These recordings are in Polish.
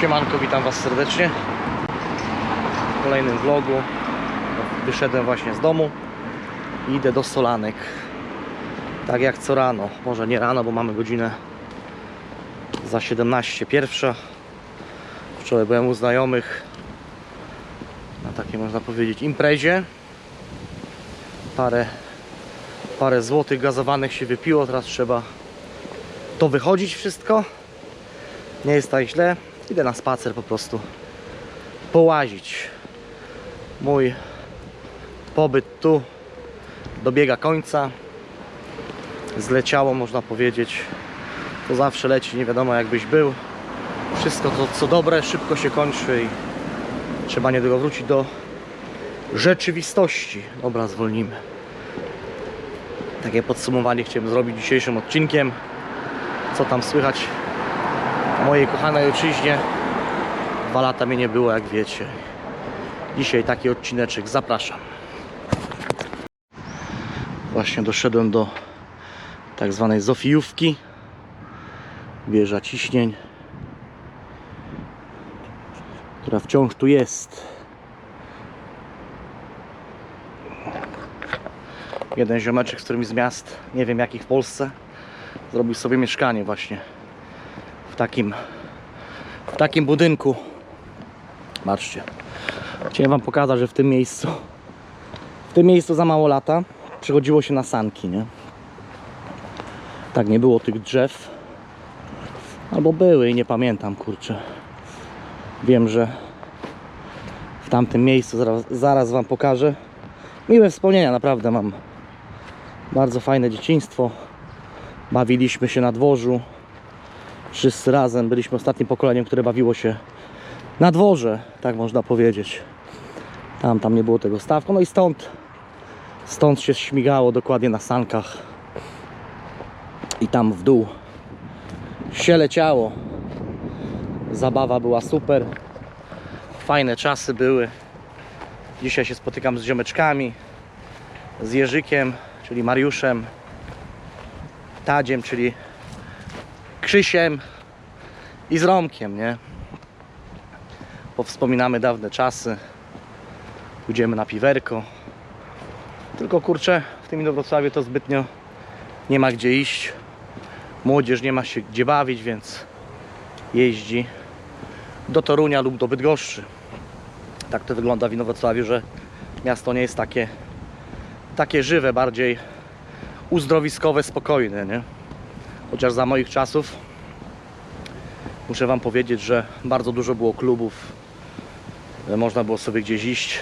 Siemanko, witam Was serdecznie w kolejnym vlogu. Wyszedłem właśnie z domu i idę do Solanek. Tak jak co rano, może nie rano, bo mamy godzinę za 17 pierwsza. Wczoraj byłem u znajomych na takiej można powiedzieć imprezie. Parę, parę złotych gazowanych się wypiło, teraz trzeba to wychodzić wszystko. Nie jest tak źle. Idę na spacer po prostu połazić. Mój pobyt tu dobiega końca. Zleciało, można powiedzieć. To zawsze leci, nie wiadomo jakbyś był. Wszystko to, co dobre, szybko się kończy i trzeba niedługo wrócić do rzeczywistości. Dobra, zwolnimy. Takie podsumowanie chciałem zrobić dzisiejszym odcinkiem. Co tam słychać mojej kochanej ojczyźnie. Dwa lata mnie nie było, jak wiecie. Dzisiaj taki odcineczek, zapraszam. Właśnie doszedłem do tak zwanej Zofijówki. Wieża ciśnień, która wciąż tu jest. Jeden ziomeczek z którymś z miast, nie wiem jakich w Polsce, zrobił sobie mieszkanie właśnie w takim w takim budynku. Patrzcie. Chciałem wam pokazać, że w tym miejscu w tym miejscu za mało lata przychodziło się na sanki, nie? Tak, nie było tych drzew. Albo były i nie pamiętam, kurczę. Wiem, że w tamtym miejscu zaraz, zaraz wam pokażę. Miłe wspomnienia, naprawdę mam. Bardzo fajne dzieciństwo. Bawiliśmy się na dworzu. Wszyscy razem byliśmy ostatnim pokoleniem, które bawiło się na dworze, tak można powiedzieć. Tam, tam nie było tego stawku. No i stąd, stąd się śmigało dokładnie na sankach. I tam w dół się leciało. Zabawa była super. Fajne czasy były. Dzisiaj się spotykam z ziomeczkami, z Jerzykiem, czyli Mariuszem, Tadziem, czyli Krzysiem i z Romkiem, nie? Powspominamy dawne czasy. Pójdziemy na piwerko. Tylko kurczę, w tym Inowrocławiu to zbytnio nie ma gdzie iść. Młodzież nie ma się gdzie bawić, więc jeździ do Torunia lub do Bydgoszczy. Tak to wygląda w Inowrocławiu, że miasto nie jest takie, takie żywe, bardziej uzdrowiskowe, spokojne, nie? Chociaż za moich czasów muszę Wam powiedzieć, że bardzo dużo było klubów, można było sobie gdzieś iść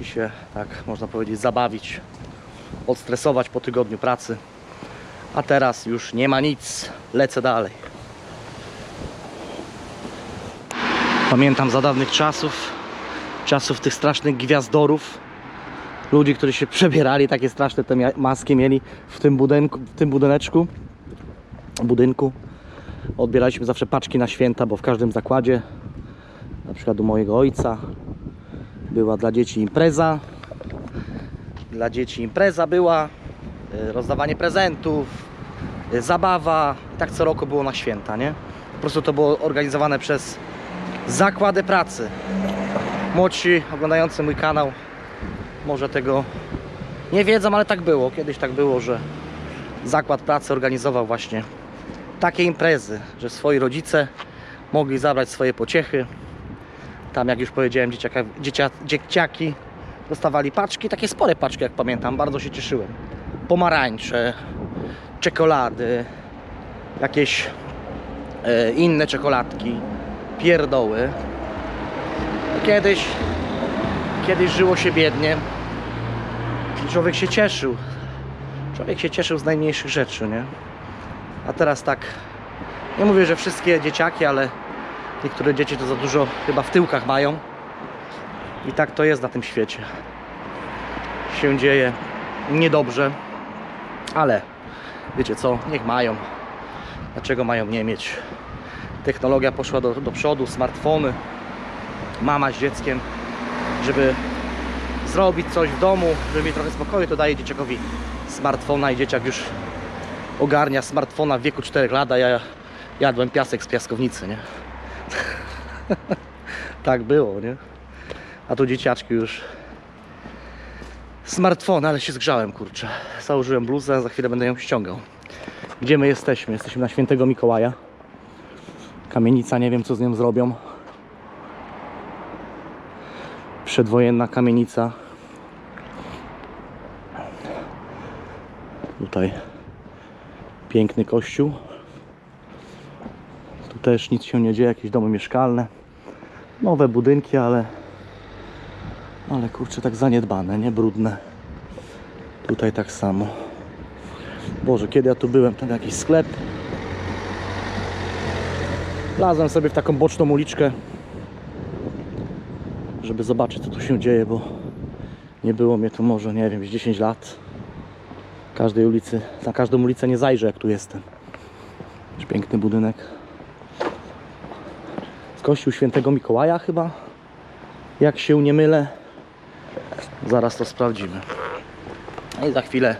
i się, tak można powiedzieć, zabawić, odstresować po tygodniu pracy. A teraz już nie ma nic, lecę dalej. Pamiętam za dawnych czasów, czasów tych strasznych gwiazdorów, ludzi, którzy się przebierali, takie straszne te maski mieli w tym budynku, w tym budyneczku, budynku. Odbieraliśmy zawsze paczki na święta, bo w każdym zakładzie, na przykład u mojego ojca, była dla dzieci impreza. Dla dzieci impreza była, y, rozdawanie prezentów, y, zabawa. I tak co roku było na święta, nie? Po prostu to było organizowane przez zakłady pracy. Młodsi oglądający mój kanał może tego nie wiedzą, ale tak było. Kiedyś tak było, że zakład pracy organizował właśnie takie imprezy, że swoi rodzice mogli zabrać swoje pociechy. Tam, jak już powiedziałem, dzieciaka, dziecia, dzieciaki dostawali paczki, takie spore paczki, jak pamiętam. Bardzo się cieszyłem. Pomarańcze, czekolady, jakieś e, inne czekoladki, pierdoły. Kiedyś, kiedyś żyło się biednie. Człowiek się cieszył. Człowiek się cieszył z najmniejszych rzeczy, nie? A teraz tak, nie mówię, że wszystkie dzieciaki, ale niektóre dzieci to za dużo chyba w tyłkach mają. I tak to jest na tym świecie. Się dzieje niedobrze, ale wiecie co, niech mają. Dlaczego mają nie mieć? Technologia poszła do, do przodu, smartfony, mama z dzieckiem, żeby zrobić coś w domu, żeby mieć trochę spokoju, to daje dzieciakowi smartfona i dzieciak już ogarnia smartfona w wieku 4 lat, a ja jadłem piasek z piaskownicy, nie? tak było, nie? A tu dzieciaczki już smartfony, ale się zgrzałem, kurczę. Założyłem bluzę, za chwilę będę ją ściągał. Gdzie my jesteśmy? Jesteśmy na Świętego Mikołaja. Kamienica, nie wiem co z nią zrobią. Przedwojenna kamienica. Tutaj piękny kościół. Tu też nic się nie dzieje, jakieś domy mieszkalne. Nowe budynki, ale ale kurczę tak zaniedbane, nie brudne. Tutaj tak samo. Boże, kiedy ja tu byłem, tam jakiś sklep. Lazłem sobie w taką boczną uliczkę, żeby zobaczyć co tu się dzieje, bo nie było mnie tu może, nie wiem, z 10 lat. Każdej ulicy, na każdą ulicę nie zajrzę jak tu jestem. Też piękny budynek. Z kościół świętego Mikołaja chyba. Jak się nie mylę. Zaraz to sprawdzimy. No I za chwilę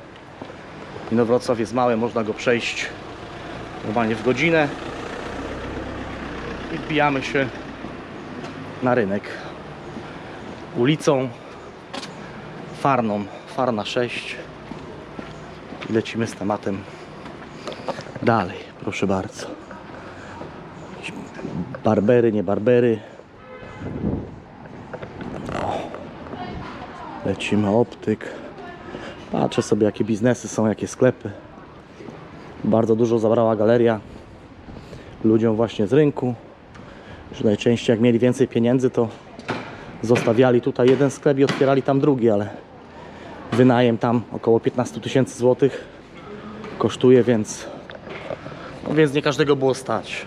Inowrocław jest małe, można go przejść normalnie w godzinę. I wbijamy się na rynek ulicą Farną, Farna 6 i lecimy z tematem dalej, proszę bardzo. Barbery, nie barbery. Lecimy optyk. Patrzę sobie jakie biznesy są, jakie sklepy. Bardzo dużo zabrała galeria ludziom właśnie z rynku. Że najczęściej jak mieli więcej pieniędzy to zostawiali tutaj jeden sklep i otwierali tam drugi, ale wynajem tam około 15 tysięcy złotych kosztuje, więc no więc nie każdego było stać.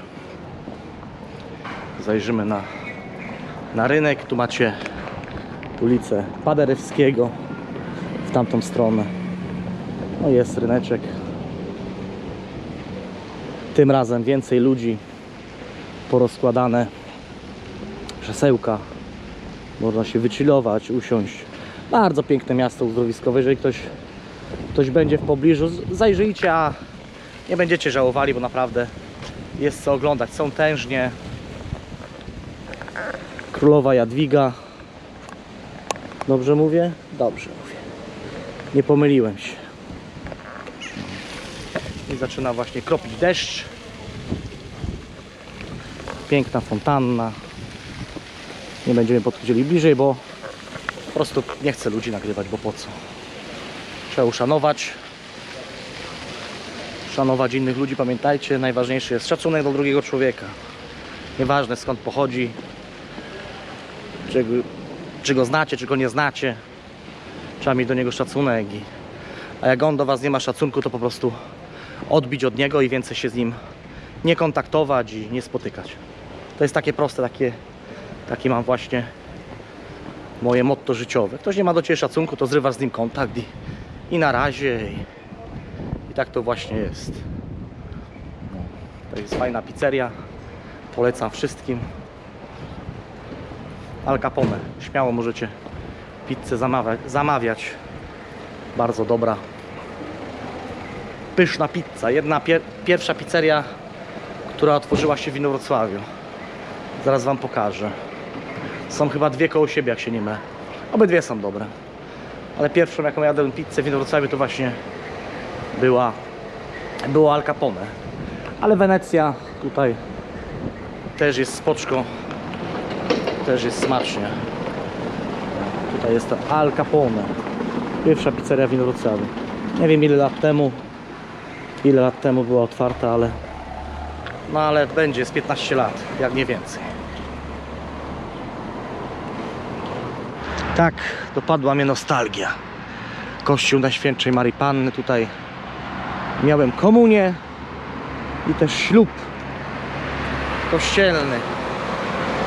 Zajrzymy na, na rynek. Tu macie ulicę Paderewskiego w tamtą stronę. No jest ryneczek. Tym razem więcej ludzi porozkładane krzesełka. Można się wychillować, usiąść. Bardzo piękne miasto uzdrowiskowe. Jeżeli ktoś, ktoś będzie w pobliżu, zajrzyjcie, a nie będziecie żałowali, bo naprawdę jest co oglądać. Są tężnie. Królowa Jadwiga. Dobrze mówię? Dobrze mówię. Nie pomyliłem się. I zaczyna właśnie kropić deszcz. Piękna fontanna. Nie będziemy podchodzili bliżej, bo prostu nie chcę ludzi nagrywać, bo po co? Trzeba uszanować. Szanować innych ludzi, pamiętajcie, najważniejszy jest szacunek do drugiego człowieka. Nieważne skąd pochodzi, czy, czy go znacie, czy go nie znacie. Trzeba mieć do niego szacunek. I, a jak on do Was nie ma szacunku, to po prostu odbić od niego i więcej się z nim nie kontaktować i nie spotykać. To jest takie proste, takie, takie mam właśnie moje motto życiowe. Ktoś nie ma do Ciebie szacunku, to zrywasz z nim kontakt i, i na razie. I, I tak to właśnie jest. No, to jest fajna pizzeria. Polecam wszystkim. Al Capone. Śmiało możecie pizzę zamawiać. zamawiać. Bardzo dobra. Pyszna pizza. Jedna pier pierwsza pizzeria, która otworzyła się w Inowrocławiu. Zaraz Wam pokażę. Są chyba dwie koło siebie, jak się nie mylę. Obydwie są dobre. Ale pierwszą, jaką jadłem pizzę w Inowrocławiu, to właśnie była, było Al Capone. Ale Wenecja tutaj też jest spoczko. Też jest smacznie. Tutaj jest to Al Capone. Pierwsza pizzeria w Inowrocławiu. Nie wiem ile lat temu ile lat temu była otwarta, ale no ale będzie z 15 lat, jak nie więcej. Tak, dopadła mnie nostalgia. Kościół Najświętszej Marii Panny. Tutaj miałem komunię i też ślub kościelny.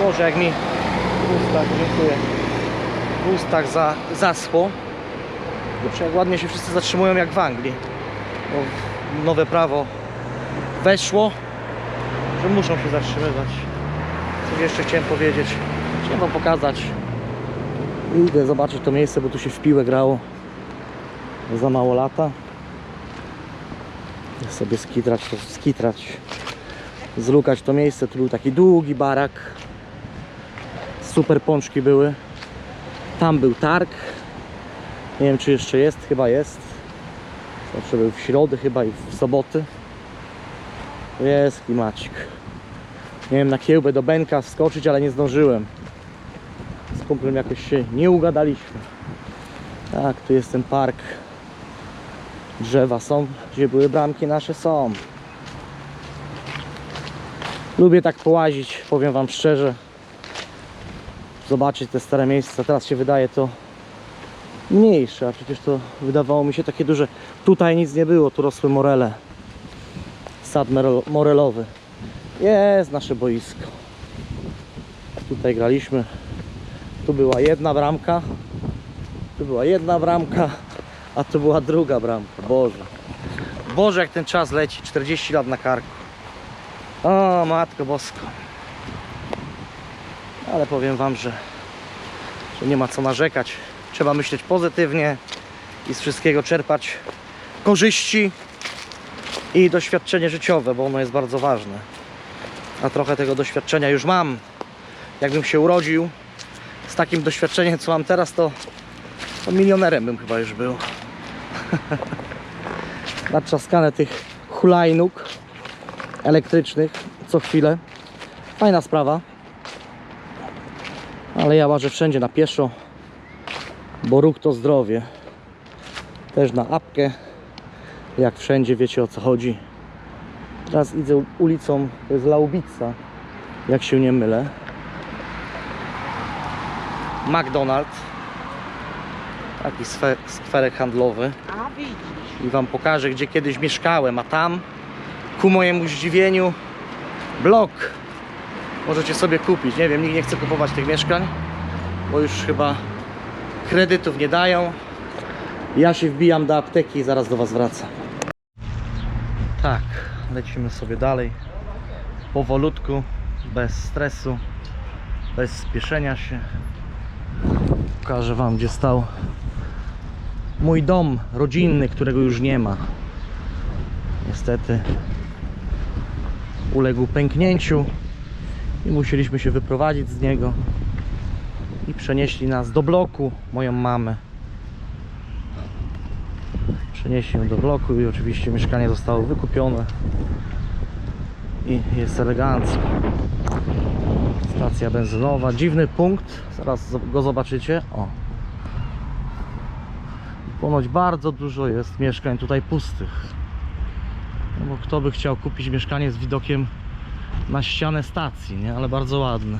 Boże, jak mi w ustach, dziękuję, w ustach za, zaschło. Kurczę, jak ładnie się wszyscy zatrzymują jak w Anglii. Bo nowe prawo weszło, że muszą się zatrzymywać. Coś jeszcze chciałem powiedzieć. Chciałem wam pokazać. Idę zobaczyć to miejsce, bo tu się w piłę grało za mało lata. Chcę sobie skitrać, skitrać. zlukać to miejsce. Tu był taki długi barak. Super pączki były. Tam był targ. Nie wiem czy jeszcze jest, chyba jest. Zawsze był w środę chyba i w soboty. Jest klimacik. Nie wiem, na kiełbę do Benka wskoczyć, ale nie zdążyłem. Z kumplem jakoś się nie ugadaliśmy. Tak, tu jest ten park. Drzewa są, gdzie były bramki nasze są. Lubię tak połazić, powiem wam szczerze. Zobaczyć te stare miejsca. Teraz się wydaje to mniejsze, a przecież to wydawało mi się takie duże. Tutaj nic nie było, tu rosły morele. Sad morelowy. Jest nasze boisko. Tutaj graliśmy. Tu była jedna bramka. Tu była jedna bramka, a tu była druga bramka. Boże. Boże, jak ten czas leci. 40 lat na karku. O, matko bosko. Ale powiem wam, że, że nie ma co narzekać. Trzeba myśleć pozytywnie i z wszystkiego czerpać korzyści i doświadczenie życiowe, bo ono jest bardzo ważne. A trochę tego doświadczenia już mam. Jakbym się urodził z takim doświadczeniem, co mam teraz, to, to milionerem bym chyba już był. Natrzaskane tych hulajnóg elektrycznych co chwilę. Fajna sprawa. Ale ja łażę wszędzie na pieszo, bo ruch to zdrowie. Też na apkę, jak wszędzie wiecie o co chodzi. Teraz idę ulicą, to jest Laubica, jak się nie mylę. McDonald's. Taki swe- skwerek handlowy. I Wam pokażę, gdzie kiedyś mieszkałem. A tam, ku mojemu zdziwieniu, blok możecie sobie kupić. Nie wiem, nikt nie chce kupować tych mieszkań, bo już chyba kredytów nie dają. Ja się wbijam do apteki i zaraz do Was wracam. Tak, lecimy sobie dalej. Powolutku, bez stresu, bez spieszenia się. Pokażę Wam, gdzie stał mój dom rodzinny, którego już nie ma. Niestety uległ pęknięciu i musieliśmy się wyprowadzić z niego i przenieśli nas do bloku, moją mamę. Przenieśli ją do bloku i oczywiście mieszkanie zostało wykupione i jest elegancko. Stacja benzynowa, dziwny punkt, zaraz go zobaczycie. O, Ponoć bardzo dużo jest mieszkań tutaj pustych. No bo kto by chciał kupić mieszkanie z widokiem na ścianę stacji, nie? Ale bardzo ładne.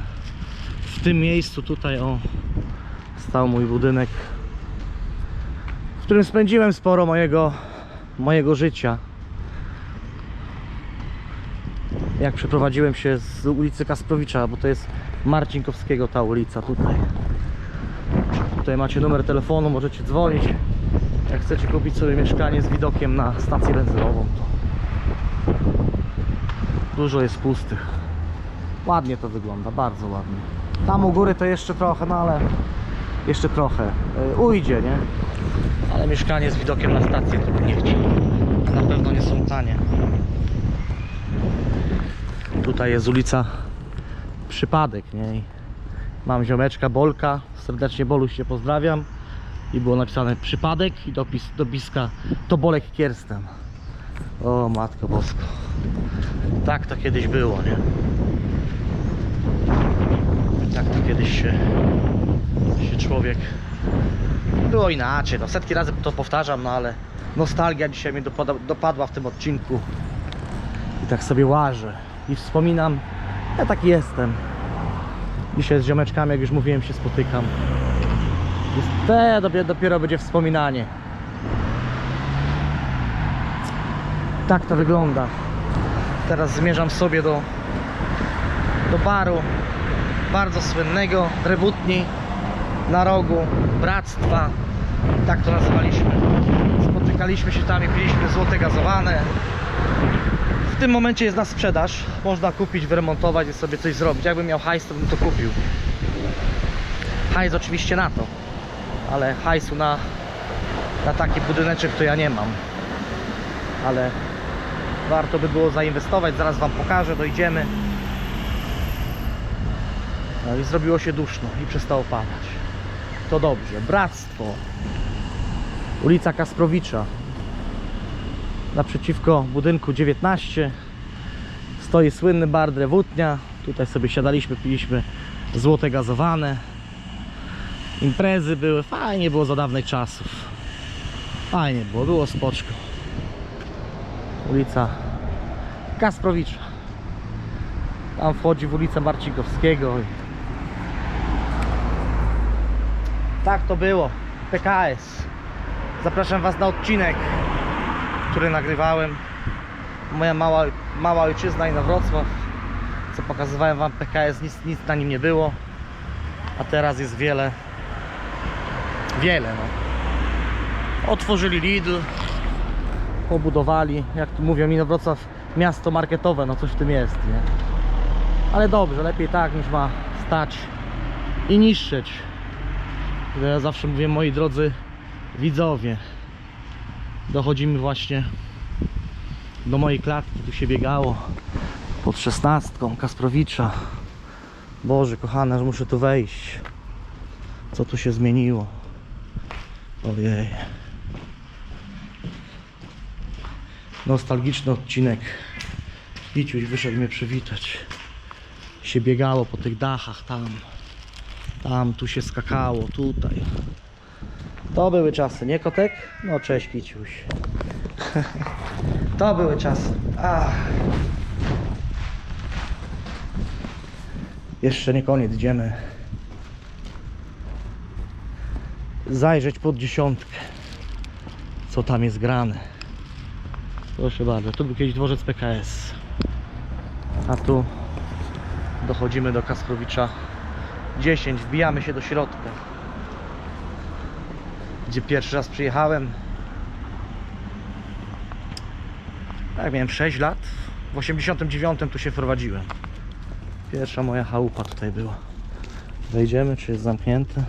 W tym miejscu tutaj o stał mój budynek, w którym spędziłem sporo mojego mojego życia. Jak przeprowadziłem się z ulicy Kasprowicza, bo to jest Marcinkowskiego ta ulica tutaj. Tutaj macie numer telefonu, możecie dzwonić. Jak chcecie kupić sobie mieszkanie z widokiem na stację benzynową, to dużo jest pustych. Ładnie to wygląda, bardzo ładnie. Tam u góry to jeszcze trochę, no ale jeszcze trochę y, ujdzie, nie? Ale mieszkanie z widokiem na stację to bym nie chciał. Na pewno nie są tanie. Tutaj jest ulica Przypadek, nie? I Mam ziomeczka Bolka, serdecznie Boluś się pozdrawiam i było napisane przypadek i dopis dopiska to Bolek Kiersten. O matko bosko. Tak to kiedyś było, nie? Tak to kiedyś się, się człowiek... Było inaczej, no setki razy to powtarzam, no ale nostalgia dzisiaj dopada, dopadła w tym odcinku. I tak sobie łażę i wspominam, ja taki jestem. Dzisiaj z ziomeczkami, jak już mówiłem, się spotykam. Jest te dopiero, dopiero będzie wspominanie. Tak to wygląda. Teraz zmierzam sobie do, do baru bardzo słynnego, Drewutni na rogu Bractwa. Tak to nazywaliśmy. Spotykaliśmy się tam i piliśmy złote gazowane. W tym momencie jest na sprzedaż. Można kupić, wyremontować i sobie coś zrobić. Jakbym miał hajs, to bym to kupił. Hajs oczywiście na to, ale hajsu na, na taki budyneczek to ja nie mam. Ale Warto by było zainwestować, zaraz Wam pokażę, dojdziemy. No i zrobiło się duszno i przestało padać. To dobrze. Bractwo. Ulica Kasprowicza. Naprzeciwko budynku 19 stoi słynny bar Drewutnia. Tutaj sobie siadaliśmy, piliśmy złote gazowane. Imprezy były, fajnie było za dawnych czasów. Fajnie było, było spoczko. Ulica Kasprowicza. Tam wchodzi w ulicę Marcikowskiego. Tak to było. PKS. Zapraszam Was na odcinek, który nagrywałem. Moja mała, mała ojczyzna i na Wrocław. Co pokazywałem Wam PKS, nic, nic na nim nie było. A teraz jest wiele. Wiele, no. Otworzyli Lidl, pobudowali, jak tu mówią mi na Wrocław, miasto marketowe, no coś w tym jest, nie? Ale dobrze, lepiej tak niż ma stać i niszczyć. Ja zawsze mówię, moi drodzy widzowie, dochodzimy właśnie do mojej klatki, tu się biegało pod szesnastką Kasprowicza. Boże kochana, że muszę tu wejść. Co tu się zmieniło? Ojej. Nostalgiczny odcinek. Iciuś wyszedł mnie przywitać. Się biegało po tych dachach tam. Tam, tu się skakało, tutaj. To były czasy, nie kotek? No cześć Kiciuś. to były czasy. Ach. Jeszcze nie koniec, idziemy zajrzeć pod dziesiątkę. Co tam jest grane. Proszę bardzo, tu był kiedyś dworzec PKS. A tu dochodzimy do Kasprowicza 10, wbijamy się do środka. Gdzie pierwszy raz przyjechałem. Tak, miałem 6 lat. W 89 tu się wprowadziłem. Pierwsza moja chałupa tutaj była. Wejdziemy, czy jest zamknięte?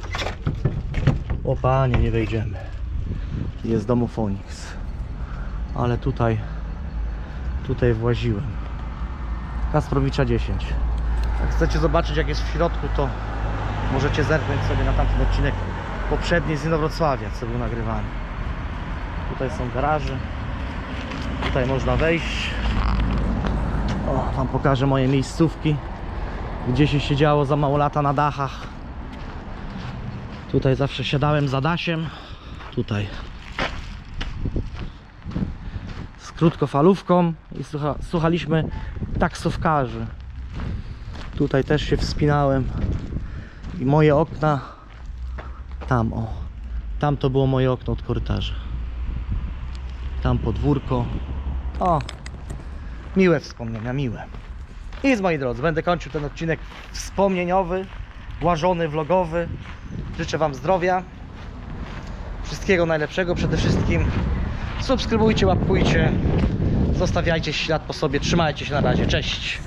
O panie, nie wejdziemy. Jest domofonix. Ale tutaj, tutaj właziłem. Kasprowicza 10. Jak chcecie zobaczyć jak jest w środku, to możecie zerknąć sobie na tamten odcinek poprzedni z Inowrocławia, co był nagrywany. Tutaj są garaże. Tutaj można wejść. O, wam pokażę moje miejscówki. Gdzie się siedziało za mało lata na dachach. Tutaj zawsze siadałem za dasiem. Tutaj. Z krótkofalówką i słucha, słuchaliśmy taksówkarzy. Tutaj też się wspinałem. I moje okna tam o. Tam to było moje okno od korytarza. Tam podwórko. O. Miłe wspomnienia, miłe. Nic moi drodzy, będę kończył ten odcinek wspomnieniowy, łażony, vlogowy. Życzę Wam zdrowia, wszystkiego najlepszego. Przede wszystkim subskrybujcie, łapkujcie, zostawiajcie ślad po sobie. Trzymajcie się na razie. Cześć.